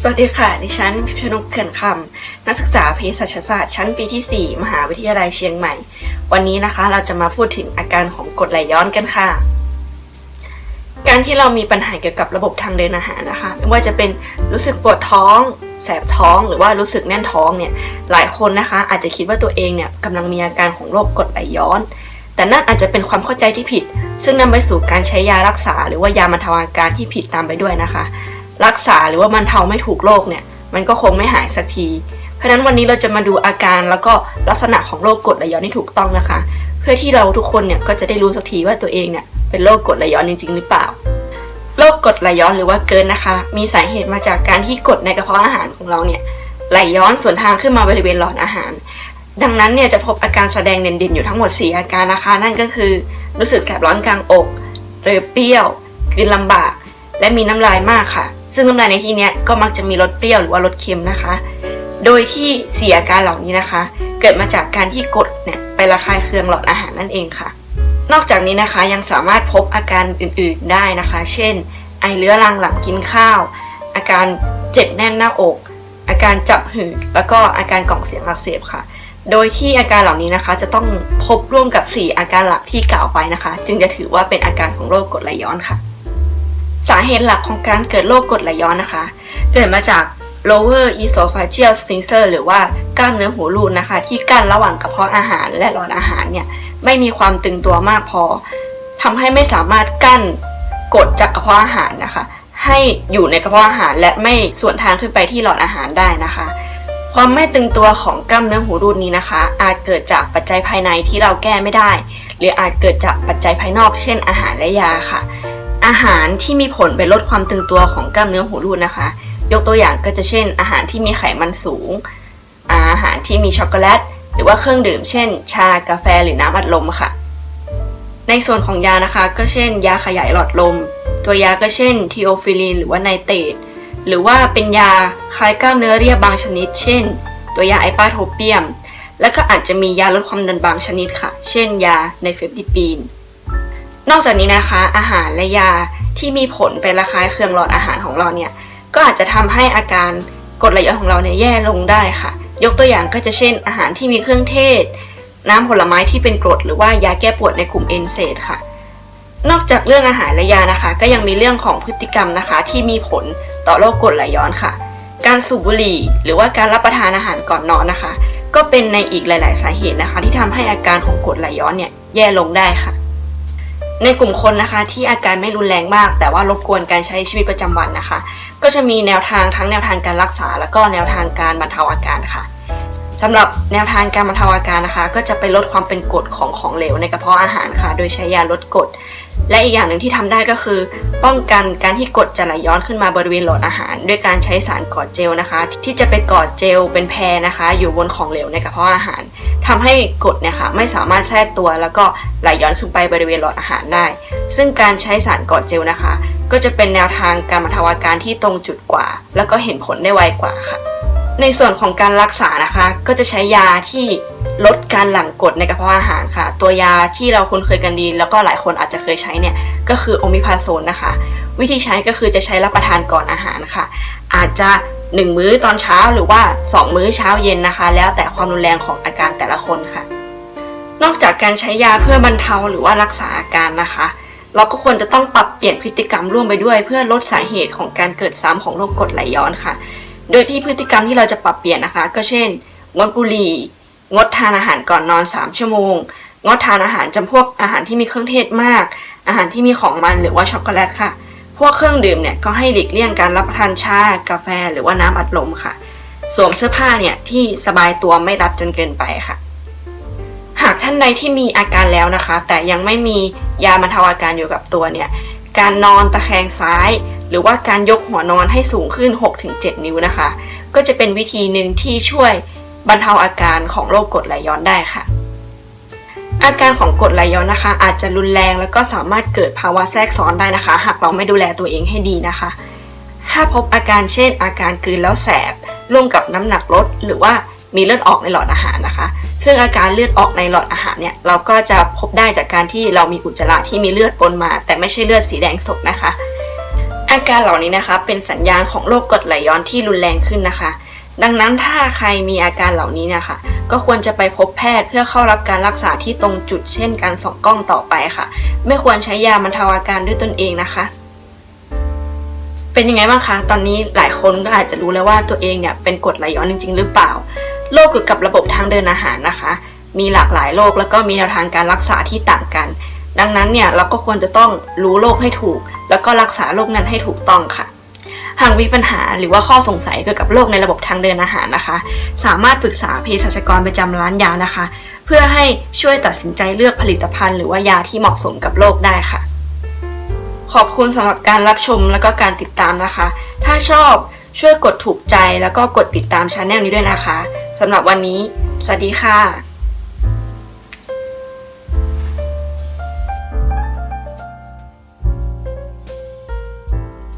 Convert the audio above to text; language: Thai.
สวัสดีค่ะ ดิฉันพิพนุกเขื่อนคำนักศึกษาเภสัชศาสตร์ชั้นปีที่ 4 มหาวิทยาลัยเชียงใหม่ วันนี้นะคะเราจะมาพูดถึงอาการของกรดไหลย้อนกันค่ะ การที่เรามีปัญหาเกี่ยวกับระบบทางเดินอาหารนะคะไม่ว่าจะเป็นรู้สึกปวดท้อง แสบท้องหรือว่ารู้สึกแน่นท้องเนี่ยหลายคนนะคะ อาจจะคิดว่าตัวเองเนี่ยกำลังมีอาการของโรคกรดไหลย้อน แต่นั่นอาจจะเป็นความเข้าใจที่ผิด ซึ่งนำไปสู่การใช้ยารักษา หรือว่ายาบรรเทาอาการที่ผิดตามไปด้วยนะคะ รักษาหรือว่าบรรเทาไม่ถูกโรคเนี่ย มันก็คงไม่หายสักทีเพราะนั้นวันนี้เราจะมาดูอาการแล้วก็ลักษณะของโรคกรดไหลย้อนที่ถูกต้องนะคะ เพื่อที่เราทุกคนเนี่ยก็จะได้รู้สักทีว่าตัวเองเนี่ยเป็นโรคกรดไหลย้อนจริง ๆ หรือเปล่าโรคกรดไหลย้อนหรือว่าเกินนะคะ มีสาเหตุมาจากการที่กรดในกระเพาะอาหารของเราเนี่ยไหลย้อนสวนทางขึ้นมาบริเวณหลอดอาหาร ดังนั้นเนี่ยจะพบอาการแสดงเด่นๆอยู่ทั้งหมด 4 อาการนะคะ นั่นก็คือ รู้สึกแสบร้อนกลางอก เรือเปรี้ยวกลืนลำบาก และมีน้ำลายมากค่ะ ซึ่งน้ำลายในที่นี้ก็มักจะมีรสเปรี้ยวหรือว่ารสเค็มนะคะ โดยที่เสียอาการเหล่านี้นะคะ เกิดมาจากการที่กรดเนี่ยไประคายเคืองหลอดอาหารนั่นเองค่ะ นอกจากนี้นะคะยังสามารถพบอาการอื่นๆได้นะคะ เช่น ไอเรื้อรังหลังกินข้าว อาการเจ็บแน่นหน้าอก อาการจับหืดแล้วก็อาการกล่องเสียงอักเสบค่ะโดยที่อาการเหล่านี้นะคะจะต้องพบร่วมกับ 4 อาการหลักที่กล่าวไปนะคะ จึงจะถือว่าเป็นอาการของโรคกรดไหลย้อนค่ะ สาเหตุหลักของการเกิดโรคกรดไหลย้อนนะคะ เกิดมาจาก lower esophageal sphincter หรือว่ากล้ามเนื้อหูรูดนะคะ ที่กั้นระหว่างกระเพาะอาหารและหลอดอาหารเนี่ยไม่มีความตึงตัวมากพอทำให้ไม่สามารถกั้นกดจากกระเพาะอาหารนะคะ ให้อยู่ในกระเพาะอาหารและไม่ส่วนทางขึ้นไปที่หลอดอาหารได้นะคะ ความไม่ตึงตัวของกล้ามเนื้อหูรูดนี้นะคะ อาจเกิดจากปัจจัยภายในที่เราแก้ไม่ได้ หรืออาจเกิดจากปัจจัยภายนอก เช่นอาหารและยาค่ะ อาหารที่มีผลไปลดความตึงตัวของกล้ามเนื้อหูรูดนะคะ ยกตัวอย่างก็จะเช่น อาหารที่มีไขมันสูง อาหารที่มีช็อกโกแลต หรือว่าเครื่องดื่ม เช่น ชากาแฟหรือน้ำอัดลมค่ะ ในส่วนของยานะคะ ก็เช่น ยาขยายหลอดลม ตัวยาก็เช่นทีโอฟิลินหรือว่าไนเตตหรือว่าเป็นยาคลายกล้ามเนื้อเรียบบางชนิด เช่น ตัวยาไอปาโทเปียม แล้วก็อาจจะมียาลดความดันบางชนิดค่ะ เช่น ยาไนเฟปติปีน นอกจากนี้นะคะ อาหารและยาที่มีผลไประคายเคืองหลอดอาหารของเราเนี่ยก็อาจจะทำให้อาการกรดไหลย้อนของเราเนี่ยแย่ลงได้ค่ะ ยกตัวอย่างก็จะเช่น อาหารที่มีเครื่องเทศ น้ำผลไม้ที่เป็นกรดหรือว่ายาแก้ปวดในกลุ่มเอนเซดค่ะ นอกจากเรื่องอาหารและยานะคะ ก็ยังมีเรื่องของพฤติกรรมนะคะ ที่มีผลต่อโรคกรดไหลย้อนค่ะ การสูบบุหรี่ หรือว่าการรับประทานอาหารก่อนนอนนะคะ ก็เป็นในอีกหลาย ๆ สาเหตุนะคะ ที่ทำให้อาการของกรดไหลย้อนเนี่ยแย่ลงได้ค่ะ ในกลุ่มคนนะคะที่อาการไม่รุนแรงมาก แต่ว่ารบกวนการใช้ชีวิตประจำวันนะคะ ก็จะมีแนวทางทั้งแนวทางการรักษา แล้วก็แนวทางการบรรเทาอาการค่ะ สำหรับแนวทางการบรรเทาอาการนะคะ ก็จะไปลดความเป็นกรดของของเหลวในกระเพาะอาหารค่ะ โดยใช้ยาลดกรดและอีกอย่างหนึ่งที่ทำได้ก็คือ ป้องกันการที่กรดจะไหลย้อนขึ้นมาบริเวณหลอดอาหาร ด้วยการใช้สารกอดเจลนะคะ ที่จะไปกอดเจลเป็นแพรนะคะ อยู่บนของเหลวในกระเพาะอาหารทำให้กรดเนี่ยค่ะไม่สามารถแทรกตัว แล้วก็ไหลย้อนขึ้นไปบริเวณหลอดอาหารได้ ซึ่งการใช้สารกอดเจลนะคะ ก็จะเป็นแนวทางการบรรเทาอาการที่ตรงจุดกว่า แล้วก็เห็นผลได้ไวกว่าค่ะ ในส่วนของการรักษานะคะ ก็จะใช้ยาที่ลดการหลั่งกรดในกระเพาะอาหารค่ะ ตัวยาที่เราคุ้นเคยกันดี แล้วก็หลายคนอาจจะเคยใช้เนี่ยก็คือโอมิพาโซนนะคะ วิธีใช้ก็คือจะใช้รับประทานก่อนอาหารค่ะ อาจจะ 1 มื้อตอนเช้าหรือว่า 2 มื้อเช้าเย็นนะคะ แล้วแต่ความรุนแรงของอาการแต่ละคนค่ะ นอกจากการใช้ยาเพื่อบรรเทาหรือว่ารักษาอาการนะคะ เราก็ควรจะต้องปรับเปลี่ยนพฤติกรรมร่วมไปด้วย เพื่อลดสาเหตุของการเกิดซ้ำของโรคกรดไหลย้อนค่ะ โดยที่พฤติกรรมที่เราจะปรับเปลี่ยนนะคะ ก็เช่น งดบุหรี่ งดทานอาหารก่อนนอน 3 ชั่วโมง งดทานอาหารจำพวกอาหารที่มีเครื่องเทศมาก อาหารที่มีของมันหรือว่าช็อกโกแลตค่ะ พวกเครื่องดื่มเนี่ยก็ให้หลีกเลี่ยงการรับประทานชา กาแฟ หรือว่าน้ำอัดลมค่ะ สวมเสื้อผ้าเนี่ยที่สบายตัวไม่รัดจนเกินไปค่ะ หากท่านใดที่มีอาการแล้วนะคะ แต่ยังไม่มียาบรรเทาอาการอยู่กับตัวเนี่ย การนอนตะแคงซ้าย หรือว่าการยกหัวนอนให้สูงขึ้น 6-7 นิ้วนะคะ ก็จะเป็นวิธีหนึ่งที่ช่วยบรรเทาอาการของโรคกรดไหลย้อนได้ค่ะ อาการของกรดไหลย้อนนะคะ อาจจะรุนแรงแล้วก็สามารถเกิดภาวะแทรกซ้อนได้นะคะ หากเราไม่ดูแลตัวเองให้ดีนะคะ ถ้าพบอาการเช่น อาการกลืนแล้วแสบร่วมกับน้ำหนักลดหรือว่ามีเลือดออกในหลอดอาหารนะคะ ซึ่งอาการเลือดออกในหลอดอาหารเนี่ยเราก็จะพบได้จากการที่เรามีอุจจาระที่มีเลือดปนมา แต่ไม่ใช่เลือดสีแดงสดนะคะ อาการเหล่านี้นะคะ เป็นสัญญาณของโรคกรดไหลย้อนที่รุนแรงขึ้นนะคะ ดังนั้นถ้าใครมีอาการเหล่านี้นะคะ ก็ควรจะไปพบแพทย์เพื่อเข้ารับการรักษาที่ตรงจุดเช่นการส่องกล้องต่อไปค่ะ ไม่ควรใช้ยาบรรเทาอาการด้วยตนเองนะคะ เป็นยังไงบ้างคะ ตอนนี้หลายคนก็อาจจะรู้แล้วว่าตัวเองเนี่ยเป็นกรดไหลย้อนจริง ๆ หรือเปล่า โรคเกี่ยวกับระบบทางเดินอาหารนะคะ มีหลากหลายโรคแล้วก็มีแนวทางการรักษาที่ต่างกัน ดังนั้นเนี่ยเราก็ควรจะต้องรู้โรคให้ถูก แล้วก็รักษาโรคนั้นให้ถูกต้องค่ะ หากมีปัญหาหรือว่าข้อสงสัยเกี่ยวกับโรคในระบบทางเดินอาหารนะคะ สามารถปรึกษาเภสัชกรประจำร้านยานะคะ เพื่อให้ช่วยตัดสินใจเลือกผลิตภัณฑ์ หรือว่ายาที่เหมาะสมกับโรคได้ค่ะ ขอบคุณสำหรับการรับชมแล้วก็การติดตามนะคะ ถ้าชอบช่วยกดถูกใจแล้วก็กดติดตามช anel นี้ด้วยนะคะสำหรับวันนี้ สวัสดีค่ะ